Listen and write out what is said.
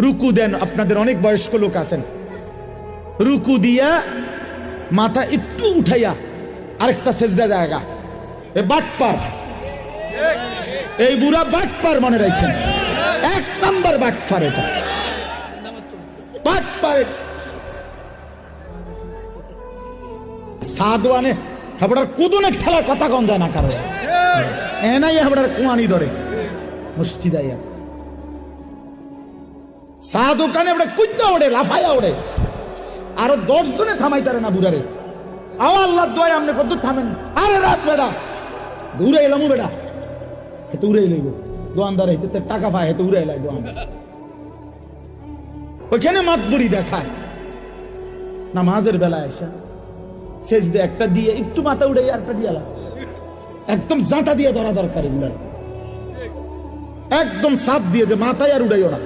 রুকু দেন, আপনাদের অনেক বয়স্ক লোক আছেন। রুকু দিয়া মাথা একটু উঠাইয়া আরেকটা সেজদা জায়গা। এ বাটপার। এই বুড়া বাটপার মনে রাখেন। এক নাম্বার বাটপার এটা। বাটপার। সাদওয়ানে হাবড়ার কুদনের ঠেলার কথা কন যায় না কারও। এনাই হাবড়ার কুয়ানি ধরে। মসজিদ আইয়া। চা দোকানে আমরা কুইতা ওড়ে লাফাইয়া ওড়ে। আরও দশ জনে থামাই তারে না বুড়ারে। আও আল্লাহ দয় আমনে কত থামেন। আরে রাত বেড়া দূরে এলাম বেড়া। হেতে উড়ে এলাইব দোয়ানদার হেতে টাকা পায় হেতে উড়ে এলাই দোয়ানদার ওইখানে মাতবুড়ি দেখায়। নামাজের বেলায় এসে শেষ দিয়ে একটা দিয়ে, একটু মাথা উড়ে আরেকটা দিয়ে একদম জাঁটা দিয়ে ধরা দরকার এগুলার একদম সাপ দিয়ে যে মাথায় আর উড়াইও না।